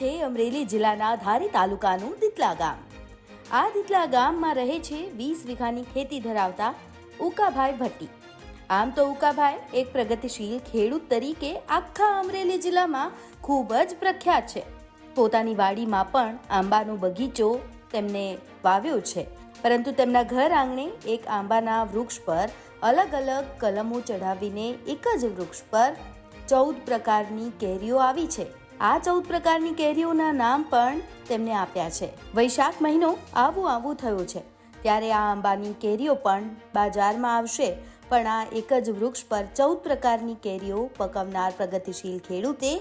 અમરેલી જિલ્લાના ધારી તાલુકાનું દિતલા ગામ આ દિતલા ગામમાં રહે છે વીસ વીઘાની ખેતી ધરાવતા ઉકાભાઈ ભટ્ટી. આમ તો ઉકાભાઈ એક પ્રગતિશીલ ખેડૂત તરીકે આખા અમરેલી જિલ્લામાં ખૂબ જ પ્રખ્યાત છે. પોતાની વાડીમાં પણ આંબાનો બગીચો તેમને વાવ્યો છે. પરંતુ તેમના ઘર આંગણે એક આંબાના વૃક્ષ પર અલગ અલગ કલમો ચઢાવીને એક જ વૃક્ષ પર ચૌદ પ્રકારની કેરીઓ આવી છે. આ ચૌદ પ્રકારની કેરીઓના નામ પણ તેમને આપ્યા છે. વૈશાખ મહિનો આવું આવું થયો છે. ત્યારે આ આંબાની કેરીઓ પણ બજારમાં આવશે. પણ આ એક જ વૃક્ષ પર ચૌદ પ્રકારની કેરીઓ પકવનાર પ્રગતિશીલ ખેડૂતે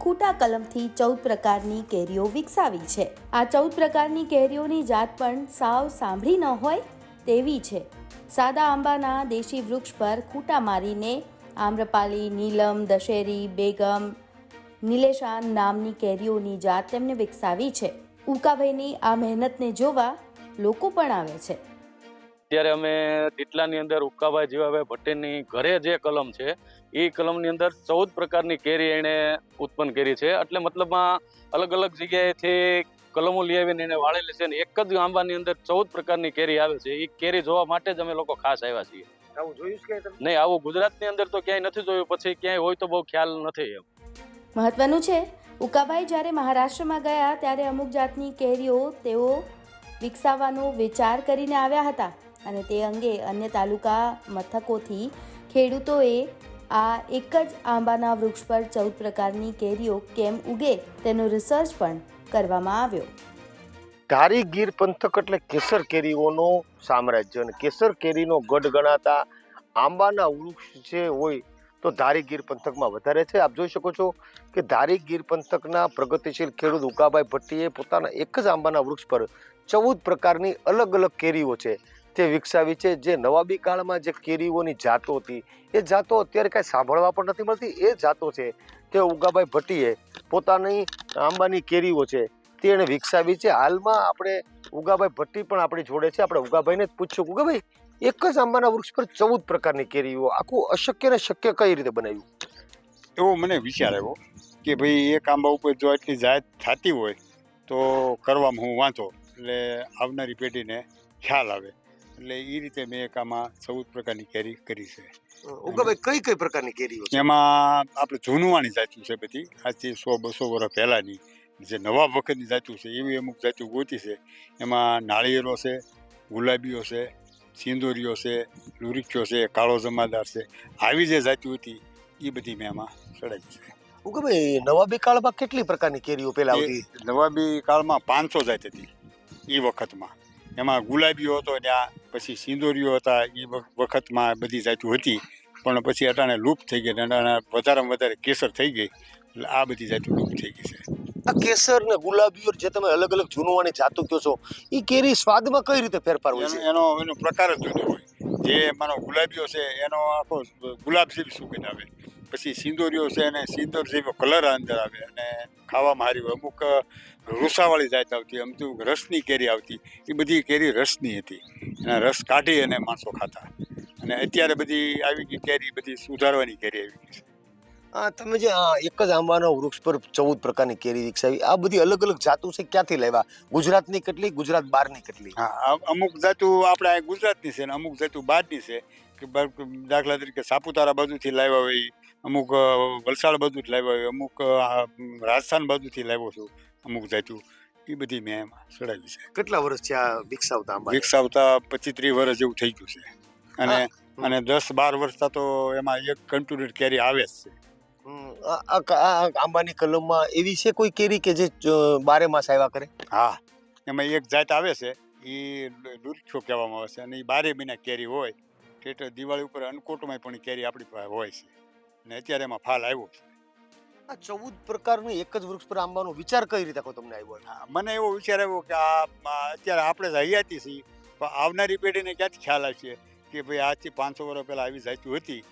ખૂટા કલમથી ચૌદ પ્રકારની કેરીઓ વિકસાવી છે. આ ચૌદ પ્રકારની કેરીઓની જાત પણ સાવ સાંભળી ન હોય તેવી છે. સાદા આંબાના દેશી વૃક્ષ પર ખૂટા મારીને આમ્રપાલી, નીલમ, દશેરી, બેગમ નિલેશાન નામની કેરીઓની જાત તેમને વિકસાવી છે. ઉકાભાઈની આ મહેનતને જોવા લોકો પણ આવે છે. અત્યારે અમે દીટલાની અંદર ઉકાભાઈ જીવાભાઈ ભટ્ટીની ઘરે જે કલમ છે એ કલમની અંદર ચૌદ પ્રકારની કેરી એણે ઉત્પન્ન કરી છે. એટલે મતલબમાં અલગ અલગ જગ્યાએથી કલમો લઈ આવીને એને વાળેલી છે ને એક જ આંબાની અંદર ચૌદ પ્રકારની કેરી આવે છે. એ કેરી જોવા માટે જ અમે લોકો ખાસ આવ્યા છીએ. આવું જોયું છે નહીં આવું ગુજરાતની અંદર તો ક્યાંય નથી જોયું. પછી ક્યાંય હોય તો બહુ ખ્યાલ નથી એમ. મહત્વનું છે. ઉકાભાઈ જ્યારે મહારાષ્ટ્રમાં ગયા ત્યારે અમુક જાતની કેરીઓ તેઓ વિકસાવવાનો વિચાર કરીને આવ્યા હતા અને તે અંગે અન્ય તાલુકા મથકોથી ખેડૂતોએ આ એક જ આંબાના વૃક્ષ પર ચૌદ પ્રકારની કેરીઓ કેમ ઉગે તેનો રિસર્ચ પણ કરવામાં આવ્યો. ધારી ગીર પંથક એટલે કેસર કેરીઓનો સામ્રાજ્ય અને કેસર કેરીનો ગઢ ગણાતા આંબાના વૃક્ષ જે હોય તો ધારી ગીર પંથકમાં વધારે છે. આપ જોઈ શકો છો કે ધારી ગીર પંથકના પ્રગતિશીલ ખેડૂત ઉકાભાઈ ભટ્ટીએ પોતાના એક જ આંબાના વૃક્ષ પર ચૌદ પ્રકારની અલગ અલગ કેરીઓ છે. તે વિકસાવી છે. જે નવાબી કાળમાં જે કેરીઓની જાતો હતી, એ જાતો અત્યારે કાંઈ સાંભળવા પણ નથી મળતી. એ જાતો છે તે ઉગાભાઈ ભટ્ટીએ પોતાની આંબાની કેરીઓ છે તે એણે વિકસાવી છે. હાલમાં આપણે ઉગાભાઈ ભટ્ટી પણ આપણી જોડે છે. આપણે ઉગાભાઈને જ પૂછ્યું ઉગાભાઈ એક જ આંબાના વૃક્ષ પર ચૌદ પ્રકારની કેરીઓ આખું અશક્ય ને શક્ય કઈ રીતે બનાવ્યું? એવો મને વિચાર આવ્યો કે ભાઈ એક આંબા ઉપર જો આટલી જાત થતી હોય તો કરવામાં હું વાંચો એટલે આવનારી પેઢીને ખ્યાલ આવે. એટલે એ રીતે મેં એક આમાં ચૌદ પ્રકારની કેરી કરી છે. ઉગાભાઈ કઈ કઈ પ્રકારની કેરીઓ એમાં આપણે જૂનવાણી જાતું છે બધી. આજથી સો બસો વર્ષ પહેલાંની જે નવા વખતની જાતું છે એવી અમુક જાતું ગોતી છે. એમાં નાળિયેરો છે ગુલાબીઓ છે સિંદોરીઓ છે લુરીક્યો છે કાળો જમાદાર છે આવી જે જાતિઓ હતી એ બધી મેં એમાં ચડાવી છે. ભાઈ નવાબી કાળમાં કેટલી પ્રકારની કેરીઓ પેલા આવતી નવાબી કાળમાં પાંચસો જાત હતી એ વખતમાં. એમાં ગુલાબીઓ હતો ત્યાં પછી સિંદોરીઓ હતા એ વખતમાં બધી જાતિઓ હતી પણ પછી અટાણે લુપ્ત થઈ ગઈ અને અટાણે વધારેમાં વધારે કેસર થઈ ગઈ એટલે આ બધી જાતો લુપ્ત થઈ ગઈ છે. આ કેસર ને ગુલાબીઓ જે તમે અલગ અલગ જૂનવાની જાતો કહો છો એ કેરી સ્વાદમાં કઈ રીતે ફેરફાર હોય છે? એનો એનો પ્રકાર જ જુદો હોય. જે માનો ગુલાબીઓ છે, એનો આખો ગુલાબ જેવી સુગંધ આવે. પછી સિંદોરીઓ છે એને સિંદોર જેવો કલર અંદર આવે અને ખાવામાં હારી હોય. અમુક રૂસાવાળી જાત આવતી અમુક રસની કેરી આવતી. એ બધી કેરી રસની હતી. એના રસ કાઢી અને માણસો ખાતા. અને અત્યારે બધી આવી ગઈ કેરી બધી સુધારવાની કેરી આવી ગઈ છે. આ તમે જે એક જ આંબાના વૃક્ષ પર ચૌદ પ્રકારની કેરી વિકસાવી. આ બધી અલગ અલગ જાતો છે ક્યાંથી લેવા? ગુજરાતની કેટલી ગુજરાત બહારની કેટલી? હા અમુક જાતો આપણે ગુજરાતની છે ને અમુક જાતો બહારની છે. કે દાખલા તરીકે સાપુતારા બાજુથી લાવ્યા હોય અમુક વલસાડ વલસાડ જ લાવ્યા હોય અમુક રાજસ્થાન બાજુથી લાવ્યો છું અમુક જાતું. એ બધી મેં એમાં ચડાવી છે. કેટલા વર્ષ છે આ વિકસાવતા વિકસાવતા પચીસ ત્રીસ વર્ષ જેવું થઈ ગયું છે. અને અને દસ બાર વર્ષ તો એમાં એક કન્ટિન્યુ કેરી આવે જ છે. આંબાની કલમમાં એવી છે કોઈ કેરી કે જે બારે માસ આવ્યા કરે? હા. એમાં એક જાત આવે છે એ લુરછો કહેવામાં આવે છે અને એ બારે મહિના કેરી હોય એટલે દિવાળી ઉપર અન્નકોટમાં પણ કેરી આપણી પાસે હોય છે અને અત્યારે એમાં ફાલ આવ્યો છે. આ ચૌદ પ્રકારનું એક જ વૃક્ષ પર આંબાનો વિચાર કઈ રીતે કહો તમને આવ્યો? મને એવો વિચાર આવ્યો કે આ અત્યારે આપણે હયાતી છીએ પણ આવનારી પેઢીને ક્યાંથી ખ્યાલ આવશે કે ભાઈ આજથી પાંચસો વર્ષ પહેલાં આવી જાતું હતી?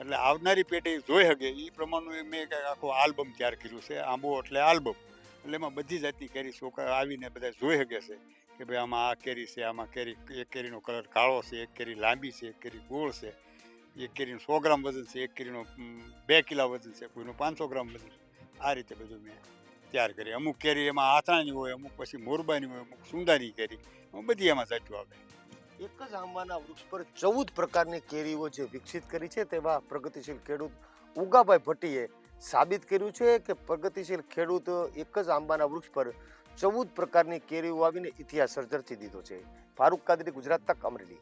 એટલે આવનારી પેઢી જોઈ શકે એ પ્રમાણનું મેં કંઈક આખું આલ્બમ તૈયાર કર્યું છે, આંબો એટલે આલ્બમ. એટલે એમાં બધી જાતની કેરી છોકરા આવીને બધા જોઈ શકે છે કે ભાઈ આમાં આ કેરી છે, આમાં કેરી, એક કેરીનો કલર કાળો છે, એક કેરી લાંબી છે, એક કેરી ગોળ છે, એક કેરીનું સો ગ્રામ વજન છે, એક કેરીનો બે કિલા વજન છે, કોઈનું પાંચસો ગ્રામ વજન છે. આ રીતે બધું મેં તૈયાર કરી. અમુક કેરી એમાં આથાણી હોય, અમુક પછી મોરબાની હોય, અમુક સુંદાની કેરી. બધી એમાં જાતું આવે. એક જ આંબાના વૃક્ષ પર ચૌદ પ્રકારની કેરીઓ જે વિકસિત કરી છે તેવા પ્રગતિશીલ ખેડૂત ઉગાભાઈ ભટ્ટીએ સાબિત કર્યું છે કે પ્રગતિશીલ ખેડૂત એક જ આંબાના વૃક્ષ પર ચૌદ પ્રકારની કેરીઓ આવીને ઇતિહાસ સર્જરથી દીધો છે. ફારૂક કાદરી, ગુજરાત તક અમરેલી.